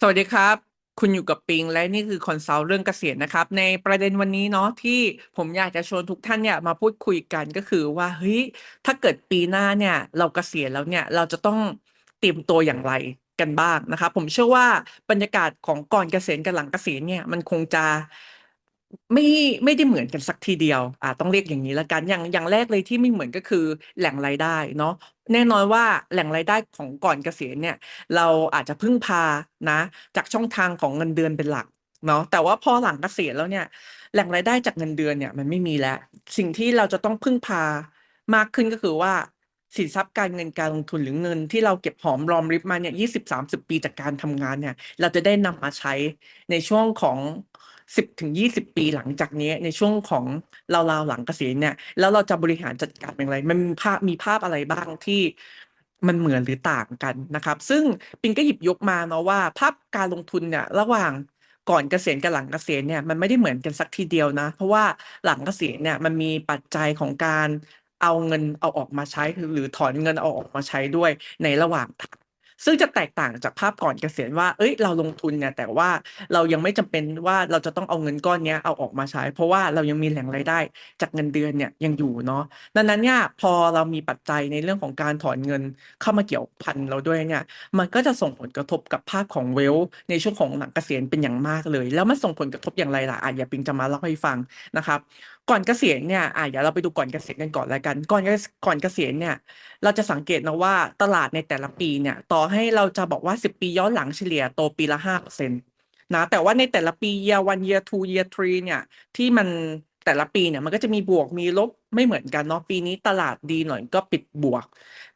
สวัสดีครับ คุณอยู่กับปิง และนี่คือคอนซัลท์เรื่องเกษียณนะครับ ในประเด็นวันนี้เนาะที่ผมอยากจะชวนทุกท่านเนี่ยมาพูดคุยกันก็คือว่าเฮ้ยถ้าเกิดปีหน้าเนี่ยเราเกษียณแล้วเนี่ยเราจะต้องเตรียมตัวอย่างไรกันบ้างนะครับผมเชื่อว่าบรรยากาศของก่อนเกษียณกับหลังเกษียณเนี่ยมันคงจะ ไม่ไม่ได้เหมือนกันสักทีเดียวอ่าต้องเรียกอย่างนี้แล้วกันอย่างอย่างแรกเลยที่ไม่เหมือนก็คือแหล่งรายได้เนาะแน่นอนว่าแหล่งรายได้ของก่อนเกษียณเนี่ยเราอาจจะพึ่งพานะ จากช่องทางของเงินเดือนเป็นหลักเนาะแต่ว่าพอหลังเกษียณแล้วเนี่ยแหล่งรายได้จากเงินเดือนเนี่ยมันไม่มีแล้ว สิ่งที่เราจะต้องพึ่งพามากขึ้นก็คือว่าสินทรัพย์การเงินการลงทุนหรือเงินที่เราเก็บหอมรอมริบมาเนี่ยยี่สิบสามสิบปีจากการทำงานเนี่ย เราจะได้นำมาใช้ในช่วงของ สิบถึงยี่สิบปีหลังจากนี้ในช่วงของเราวๆหลังเกษียณเนี่ยแล้วเราจะบริหารจัดการอย่างไร มันมีภาพมีภาพอะไรบ้างที่มันเหมือนหรือต่างกันนะครับ ซึ่งปิงก็หยิบยกมาเนาะว่า ภาพการลงทุนเนี่ยระหว่างก่อนเกษียณกับหลังเกษียณเนี่ยมันไม่ได้เหมือนกันสักทีเดียวนะ เพราะว่าหลังเกษียณเนี่ยมันมีปัจจัยของการเอาเงินเอาออกมาใช้หรือถอนเงินเอาออกมาใช้ด้วยในระหว่างทาง ซึ่งจะแตกต่างจากภาพก่อนเกษียณว่า เอ้ย เราลงทุนเนี่ย แต่ว่าเรายังไม่จำเป็นว่าเราจะต้องเอาเงินก้อนนี้เอาออกมาใช้ เพราะว่าเรายังมีแหล่งรายได้จากเงินเดือนเนี่ยยังอยู่เนาะ ดังนั้นเนี่ยพอเรามีปัจจัยในเรื่องของการถอนเงินเข้ามาเกี่ยวพันเราด้วยเนี่ย มันก็จะส่งผลกระทบกับภาพของเวลในช่วงของหลังเกษียณเป็นอย่างมากเลย แล้วมันส่งผลกระทบอย่างไรล่ะอะอย่าปิงจะมาเล่าให้ฟังนะครับ ก่อนเกษียณเนี่ยอะเดี๋ยวเราไปดูก่อนเกษียณกันก่อนแล้วกัน ก่อนก่อนเกษียณเนี่ย เราจะสังเกตนะว่าตลาดในแต่ละปีเนี่ย ต่อให้เราจะบอกว่าสิบปีย้อนหลังเฉลี่ยโตปีละห้าเปอร์เซ็นต์นะ แต่ว่าในแต่ละปี year one year two year three เนี่ย ที่มันแต่ละปีเนี่ยมันก็จะมีบวกมีลบไม่เหมือนกันเนาะปีนี้ตลาดดีหน่อยก็ปิดบวก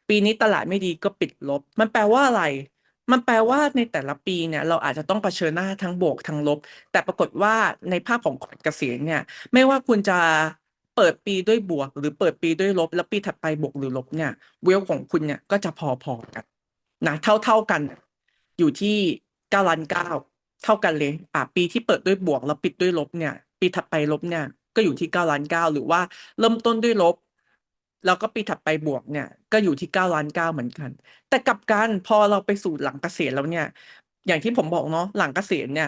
ปีนี้ตลาดไม่ดีก็ปิดลบ มันแปลว่าอะไร มันแปลว่าในแต่ละปีเนี่ยเราอาจจะต้องเผชิญหน้าทั้งบวกทั้งลบ แต่ปรากฏว่าในภาพของก่อนเกษียณเนี่ยไม่ว่าคุณจะเปิดปีด้วยบวก หรือเปิดปีด้วยลบ แล้วปีถัดไปบวกหรือลบเนี่ยเวลของคุณเนี่ยก็จะพอๆกันนะเท่าๆกัน อยู่ที่เก้าล้านเก้าเท่ากันเลยอะปีที่เปิดด้วยบวกแล้วปิดด้วยลบเนี่ย ปีถัดไปลบเนี่ยก็อยู่ที่เก้าล้านเก้าหรือว่าเริ่มต้นด้วยลบ แล้วก็ปีถัดไปบวกเนี่ย ก็อยู่ที่เก้าล้านเก้าเหมือนกัน แต่กลับกันพอเราไปสู่หลังเกษียณแล้วเนี่ย อย่างที่ผมบอกเนาะหลังเกษียณเนี่ย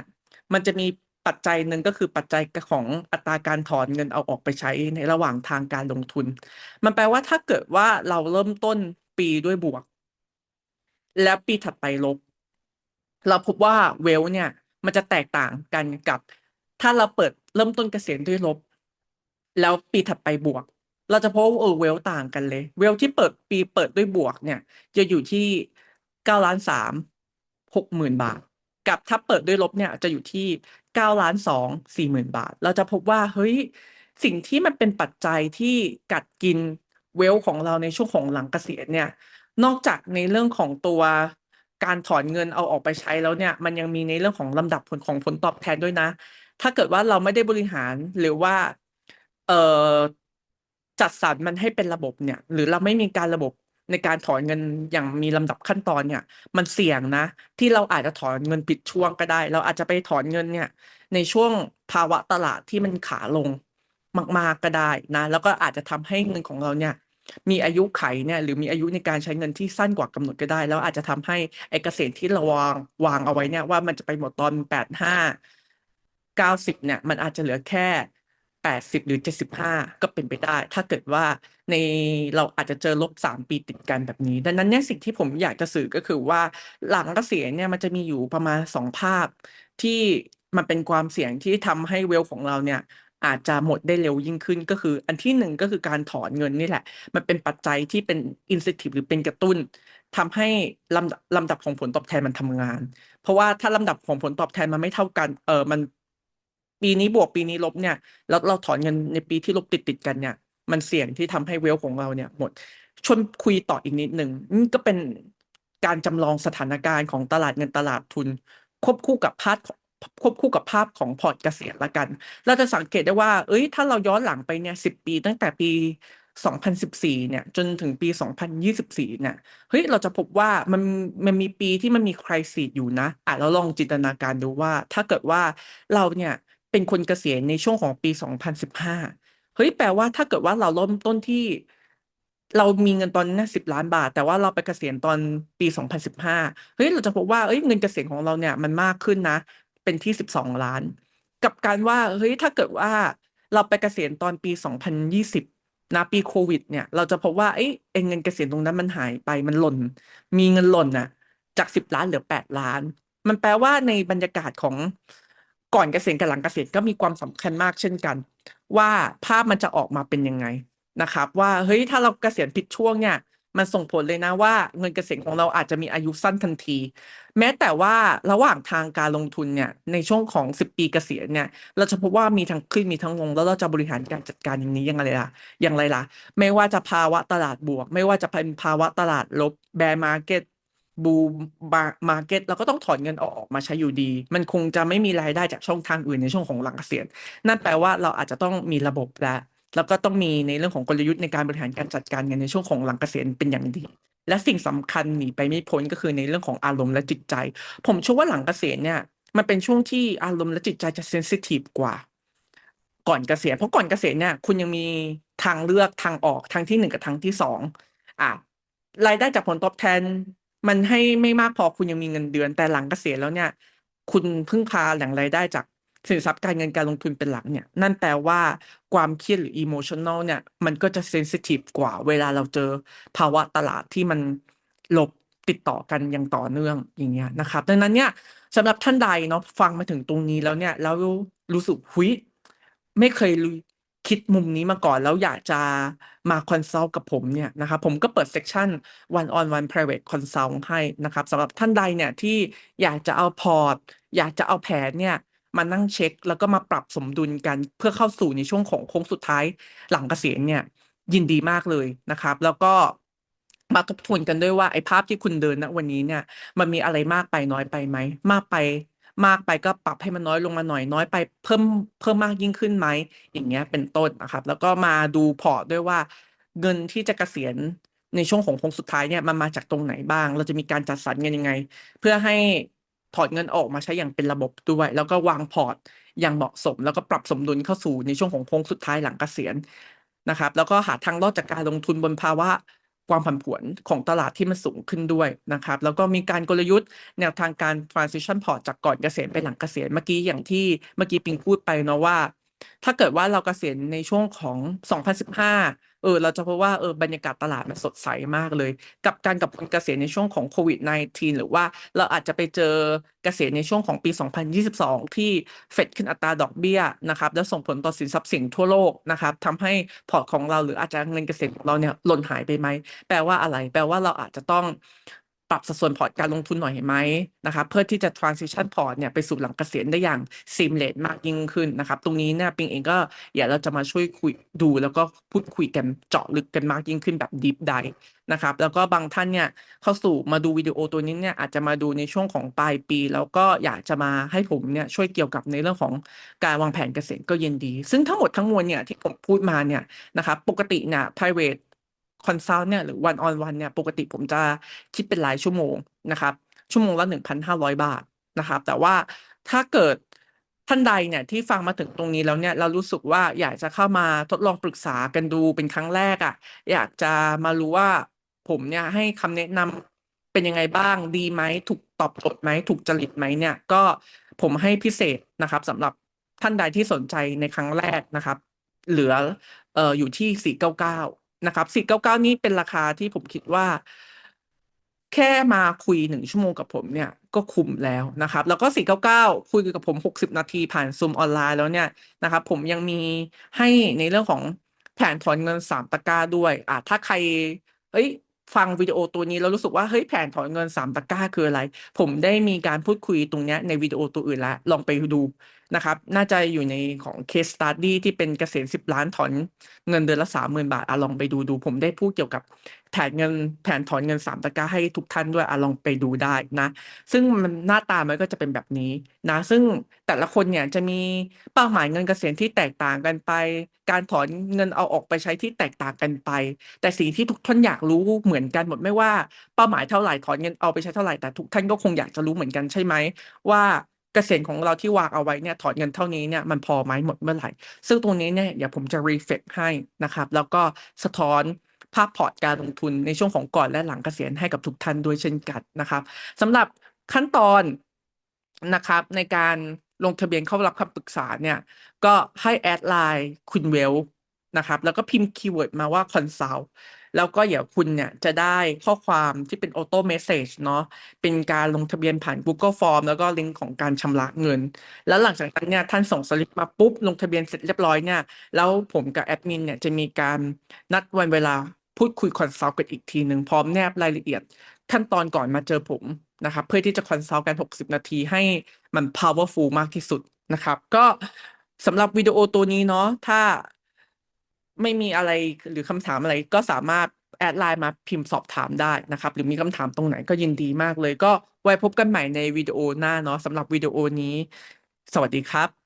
มันจะมีปัจจัยหนึ่งก็คือปัจจัยของอัตราการถอนเงินเอาออกไปใช้ในระหว่างทางการลงทุน มันแปลว่าถ้าเกิดว่าเราเริ่มต้นปีด้วยบวก แล้วปีถัดไปลบ เราพบว่าเวลเนี่ย มันจะแตกต่างกันกับ ถ้าเราเปิดเริ่มต้นเกษียณด้วยลบ แล้วปีถัดไปบวก เราจะพบว่าเออเวลต่างกันเลย เวลที่เปิดปีเปิดด้วยบวกเนี่ย จะอยู่ที่เก้าล้านสามหกหมื่นบาท กับถ้าเปิดด้วยลบเนี่ยจะอยู่ที่เก้าล้านสองสี่หมื่นบาท เราจะพบว่าเฮ้ยสิ่งที่มันเป็นปัจจัยที่กัดกินเวลของเราในช่วงของหลังเกษียณเนี่ย นอกจากในเรื่องของตัวการถอนเงินเอาออกไปใช้แล้วเนี่ย มันยังมีในเรื่องของลำดับผลของผลตอบแทนด้วยนะ ถ้าเกิดว่าเราไม่ได้บริหารหรือว่า เอ่อ จัดสรรมันให้เป็นระบบเนี่ย หรือเราไม่มีการระบบในการถอนเงินอย่างมีลำดับขั้นตอนเนี่ย มันเสี่ยงนะ ที่เราอาจจะถอนเงินผิดช่วงก็ได้ เราอาจจะไปถอนเงินเนี่ย ในช่วงภาวะตลาดที่มันขาลงมาก ๆก็ได้นะ แล้วก็อาจจะทำให้เงินของเราเนี่ย มีอายุไขเนี่ยหรือมีอายุในการใช้เงินที่สั้นกว่ากำหนดก็ได้ แล้วอาจจะทำให้ไอ้เกษียณที่เราวางวางเอาไว้เนี่ยว่ามันจะไปหมดตอนแปดห้าเก้าสิบเนี่ย มันอาจจะเหลือแค่ แปดสิบหรือเจ็ดสิบห้าก็เป็นไปได้ ถ้าเกิดว่าในเราอาจจะเจอลบสามปีติดกันแบบนี้ ดังนั้นเนี่ยสิ่งที่ผมอยากจะสื่อก็คือว่าหลังเกษียณเนี่ยมันจะมีอยู่ประมาณสองภาพ ที่มันเป็นความเสี่ยงที่ทำให้เวลของเราเนี่ยอาจจะหมดได้เร็วยิ่งขึ้นก็คือ อันที่หนึ่งก็คือการถอนเงินนี่แหละ มันเป็นปัจจัยที่เป็น incentive หรือเป็นกระตุ้นทำให้ลำลำดับของผลตอบแทนมันทำงาน เพราะว่าถ้าลำดับของผลตอบแทนมันไม่เท่ากันเออมัน ปีนี้บวกปีนี้ลบเนี่ยแล้วเราถอนเงินในปีที่ลบติดติดกันเนี่ย มันเสี่ยงที่ทำให้เวลของเราเนี่ยหมดชวนคุยต่ออีกนิดหนึ่งนี่ก็เป็นการจำลองสถานการณ์ของตลาดเงินตลาดทุน ควบคู่กับภาพควบคู่กับภาพของพอร์ตเกษียณละกัน เราจะสังเกตได้ว่า เอ้ย ถ้าเราย้อนหลังไปเนี่ยสิบปี ตั้งแต่ปี 2014 เนี่ย จนถึงปี 2024 เนี่ย เฮ้ย เราจะพบว่ามันมันมีปีที่มันมีคริสิสอยู่นะ อะ เราลองจินตนาการดูว่า ถ้าเกิดว่าเราเนี่ย เป็นคนเกษียณในช่วงของปี 2015 เฮ้ยแปลว่าถ้าเกิดว่าเราเริ่มต้นที่ เรามีเงินตอนนี้สิบล้านบาท แต่ว่าเราไปเกษียณตอนปีสองพันสิบห้าเฮ้ยเราจะพบว่าเอ้ยเงินเกษียณของเราเนี่ยมันมากขึ้นนะ เป็นที่สิบสองล้าน กับการว่าเฮ้ยถ้าเกิดว่าเราไปเกษียณตอนปีสองพันยี่สิบนะปีโควิด เนี่ย เราจะพบว่าเอ้ยเงินเกษียณตรงนั้นมันหายไปมันหล่น มีเงินหล่นน่ะ จากสิบล้านเหลือแปดล้าน มันแปลว่าในบรรยากาศของ ก่อนเกษียณกับหลังเกษียณก็มีความสำคัญมากเช่นกัน ว่าภาพมันจะออกมาเป็นยังไงนะครับ ว่าเฮ้ยถ้าเราเกษียณผิดช่วงเนี่ยมันส่งผลเลยนะว่าเงินเกษียณของเราอาจจะมีอายุสั้นทันที แม้แต่ว่าระหว่างทางการลงทุนเนี่ยในช่วงของสิบปีเกษียณเนี่ยเราจะพบว่ามีทั้งขึ้นมีทั้งลง แล้วเราจะบริหารการจัดการอย่างนี้ยังไงล่ะอย่างไรล่ะ ไม่ว่าจะภาวะตลาดบวก ไม่ว่าจะเป็นภาวะตลาดลบแบร์มาร์เก็ต บูมมาร์เก็ตเราก็ต้องถอนเงินออกมาใช้อยู่ดี มันคงจะไม่มีรายได้จากช่องทางอื่นในช่วงของหลังเกษียณนั่นแปลว่าเราอาจจะต้องมีระบบและแล้วก็ต้องมีในเรื่องของกลยุทธ์ในการบริหารการจัดการเงินในช่วงของหลังเกษียณเป็นอย่างดี และสิ่งสำคัญหนีไปไม่พ้นก็คือในเรื่องของอารมณ์และจิตใจ ผมเชื่อว่าหลังเกษียณเนี่ยมันเป็นช่วงที่อารมณ์และจิตใจจะเซนซิทีฟกว่า ก่อนเกษียณเพราะก่อนเกษียณเนี่ยคุณยังมีทางเลือกทางออกทางที่หนึ่งกับทางที่สองอะรายได้จากผลตอบแทน มันให้ไม่มากพอคุณยังมีเงินเดือน แต่หลังเกษียณแล้วเนี่ย คุณพึ่งพาแหล่งรายได้จากสินทรัพย์การเงินการลงทุนเป็นหลักเนี่ย นั่นแปลว่าความเครียดหรืออิโมชันแนลเนี่ย มันก็จะเซนซิทีฟกว่าเวลาเราเจอภาวะตลาดที่มันหลบติดต่อกันอย่างต่อเนื่องอย่างเงี้ยนะครับ ดังนั้นเนี่ยสำหรับท่านใดเนาะฟังมาถึงตรงนี้แล้วเนี่ย แล้วรู้สึกหุยไม่เคย คิดมุมนี้มาก่อนแล้วอยากจะมาคอนซัลท์กับผมเนี่ยนะครับผมก็เปิดเซสชัน one on one private consult ให้นะครับสำหรับท่านใดเนี่ยที่อยากจะเอาพอร์ต อยากจะเอาแผนเนี่ยมานั่งเช็ค แล้วก็มาปรับสมดุลกันเพื่อเข้าสู่ในช่วงของโค้งสุดท้ายหลังเกษียณเนี่ยยินดีมากเลยนะครับ แล้วก็มาทบทวนกันด้วยว่าไอ้ภาพที่คุณเดินณวันนี้เนี่ยมันมีอะไรมากไปน้อยไปไหมมากไป มากไปก็ปรับให้มันน้อยลงมาหน่อยน้อยไปเพิ่มเพิ่มมากยิ่งขึ้นไหมอย่างเงี้ยเป็นต้นนะครับ แล้วก็มาดูพอร์ตด้วยว่า เงินที่จะเกษียณในช่วงของโค้งสุดท้ายเนี่ยมันมาจากตรงไหนบ้าง เราจะมีการจัดสรรเงินยังไง เพื่อให้ถอดเงินออกมาใช้อย่างเป็นระบบด้วย แล้วก็วางพอร์ตอย่างเหมาะสม แล้วก็ปรับสมดุลเข้าสู่ในช่วงของโค้งสุดท้ายหลังเกษียณนะครับ แล้วก็หาทางรอดจากการลงทุนบนภาวะ ความผันผวนของตลาดที่มันสูงขึ้นด้วยนะครับ แล้วก็มีการกลยุทธ์แนวทางการ transition port จากก่อนเกษียณไปหลังเกษียณเมื่อกี้อย่างที่เมื่อกี้ปิงพูดไปเนาะว่า ถ้าเกิดว่าเราเกษียณในช่วงของ 2015 เออเราจะพบว่าเออบรรยากาศตลาดมันสดใสมากเลย กับการกับคนเกษียณในช่วงของโควิด -19 หรือว่าเราอาจจะไปเจอเกษียณในช่วงของปี 2022 ที่เฟดขึ้นอัตราดอกเบี้ยนะครับแล้วส่งผลต่อสินทรัพย์เสี่ยงทั่วโลกนะครับทำให้พอร์ตของเราหรืออาจจะเงินเกษียณของเราเนี่ยหล่นหายไปไหมแปลว่าอะไร แปลว่าเราอาจจะต้อง ปรับสัดส่วนพอร์ตการลงทุนหน่อยไหมนะครับเพื่อที่จะ transition พอร์ตเนี่ยไปสู่หลังเกษียณได้อย่าง seamless มากยิ่งขึ้นนะครับ ตรงนี้เนี่ยปิงเองก็อยากเราจะมาช่วยคุยดู แล้วก็พูดคุยกันเจาะลึกกันมากยิ่งขึ้นแบบ deep dive นะครับแล้วก็บางท่านเนี่ยเข้าสู่มาดูวิดีโอตัวนี้เนี่ยอาจจะมาดูในช่วงของปลายปี แล้วก็อยากจะมาให้ผมเนี่ยช่วยเกี่ยวกับในเรื่องของการวางแผนเกษตรก็ยินดี ซึ่งทั้งหมดทั้งมวลเนี่ยที่ผมพูดมาเนี่ยนะครับปกติเนี่ย private คอนซัลท์เนี่ยหรือวันออนวันเนี่ยปกติผมจะคิดเป็นรายชั่วโมงนะครับชั่วโมงละหนึ่งพันห้าร้อยบาทนะครับ แต่ว่าถ้าเกิดท่านใดเนี่ยที่ฟังมาถึงตรงนี้แล้วเนี่ยเรารู้สึกว่าอยากจะเข้ามาทดลองปรึกษากันดูเป็นครั้งแรกอะ่ะอยากจะมารู้ว่าผมเนี่ยให้คำแนะนำเป็นยังไงบ้างดีไหมถูกตอบโจทย์ไหมถูกจริตไหมเนี่ยก็ผมให้พิเศษนะครับสำหรับท่านใดที่สนใจในครั้งแรกนะครับ เหลือเอ่ออยู่ที่สี่เก้าเก้า นะครับสี่เก้าเก้านี้เป็นราคาที่ผมคิดว่า แค่มาคุยหนึ่งชั่วโมงกับผมเนี่ยก็คุ้มแล้วนะครับ แล้วก็สี่เก้าเก้าคุยกับผมหกสิบนาทีผ่านซูมออนไลน์แล้วเนี่ยนะครับ ผมยังมีให้ในเรื่องของแผนถอนเงินสามตะกร้าด้วยอ่าถ้าใครเอ้ยฟังวิดีโอตัวนี้แล้วรู้สึกว่าเฮ้ยแผนถอนเงินสามตะกร้าคืออะไร ผมได้มีการพูดคุยตรงนี้ในวิดีโอตัวอื่นแล้วลองไปดู นะครับ น่าจะอยู่ในของ case study ที่เป็นเกษตรสิบล้านถอนเงินเดือนละสามหมื่นบาทอะลองไปดูดู ผมได้พูดเกี่ยวกับแผนเงินแผนถอนเงินสามตะกร้าให้ทุกท่านด้วยอะลองไปดูได้นะ ซึ่งมันหน้าตามันก็จะเป็นแบบนี้นะ ซึ่งแต่ละคนเนี่ยจะมีเป้าหมายเงินเกษียณที่แตกต่างกันไป การถอนเงินเอาออกไปใช้ที่แตกต่างกันไป แต่สิ่งที่ทุกท่านอยากรู้เหมือนกันหมดไม่ว่าเป้าหมายเท่าไหร่ถอนเงินเอาไปใช้เท่าไหร่แต่ทุกท่านก็คงอยากจะรู้เหมือนกันใช่ไหมว่า เกษียณของเราที่วางเอาไว้เนี่ยถอนเงินเท่านี้เนี่ยมันพอไหมหมดเมื่อไหร่ ซึ่งตรงนี้เนี่ยเดี๋ยวผมจะรีเฟกให้นะครับ แล้วก็สะท้อนภาพพอร์ตการลงทุนในช่วงของก่อนและหลังเกษียณให้กับทุกท่านด้วยเช่นกันนะครับสำหรับขั้นตอนนะครับในการลงทะเบียนเข้ารับคำปรึกษาเนี่ยก็ให้แอดไลน์คุณเวลนะครับแล้วก็พิมพ์คีย์เวิร์ดมาว่า consult แล้วก็เดี๋ยวคุณเนี่ยจะได้ข้อความที่เป็นออโต้เมสเซจเนาะเป็นการลงทะเบียนผ่าน Google Form แล้วก็ลิงก์ของการชำระเงิน แล้วหลังจากนั้นเนี่ยท่านส่งสลิปมาปุ๊บ ลงทะเบียนเสร็จเรียบร้อยเนี่ยแล้วผมกับแอดมินเนี่ยจะมีการนัดวันเวลาพูดคุยคอนซัลท์กันอีกทีหนึ่งพร้อมแนบรายละเอียดขั้นตอนก่อนมาเจอผมนะครับเพื่อที่จะคอนซัลท์กัน 60 นาทีให้มัน powerful มากที่สุดนะครับ ก็สำหรับวิดีโอตัวนี้เนาะถ้า ไม่มีอะไรหรือคำถามอะไรก็สามารถแอดไลน์มาพิมพ์สอบถามได้นะครับ หรือมีคำถามตรงไหนก็ยินดีมากเลย ก็ไว้พบกันใหม่ในวิดีโอหน้าเนาะสำหรับวิดีโอนี้ สวัสดีครับ